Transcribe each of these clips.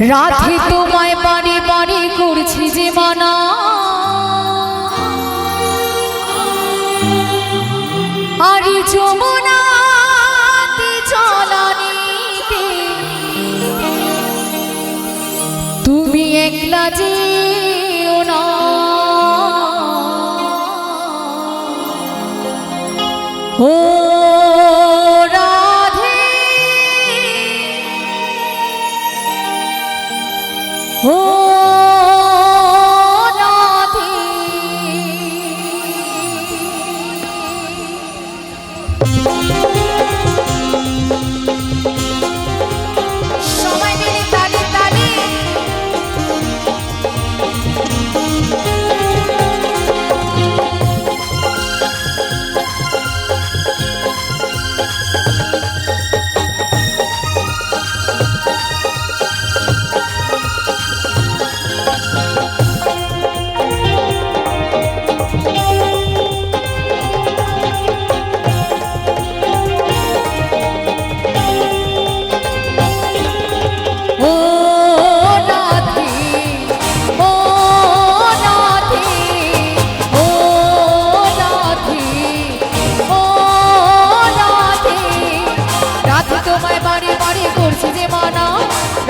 রাধে তোমায় বাড়ি বাড়ি করছি যে মানা।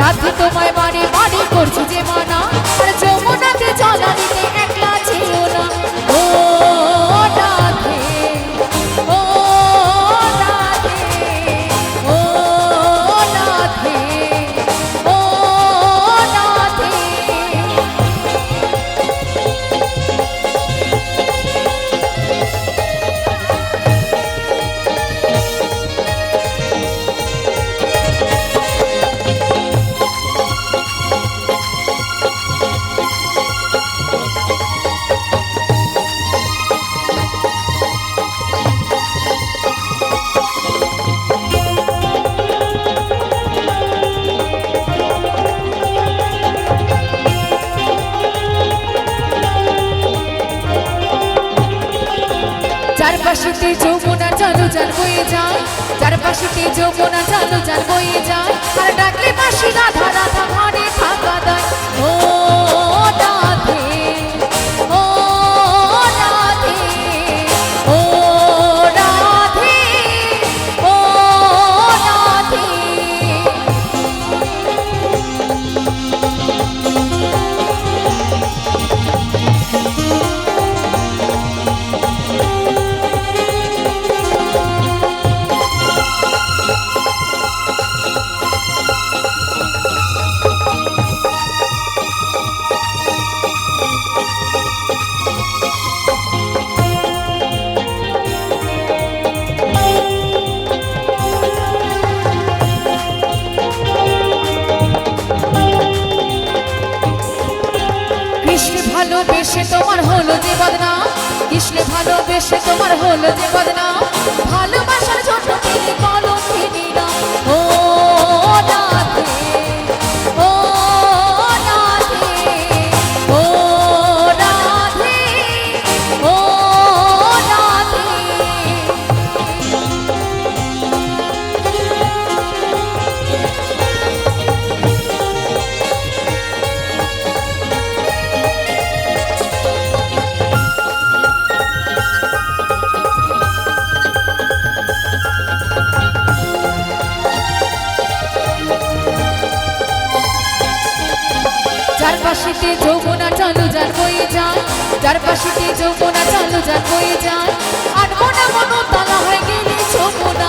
রাধে তোমায় মানে মানে করছি যে মানা। আর যমুনাতে জ্বালা দিতে চারপাশেতে যৌবনা চালু চাল বয়ে যায়। চারপাশেতে যৌবনা চালু চাল বয়ে যায়? আর ডাকলে পাশে রাধা রাধা। তোমার হলো যে বদনাম। কৃষ্ণ ভালোবেসে তোমার হলো যে বদনাম। ভালোবাসার চারপাশেতে যৌবনা চালু যার বয়ে যায় চারপাশেতে যৌবনা চালু যার বয়ে যায় আর মনে মনো তালা হয়ে গেলে যৌবনা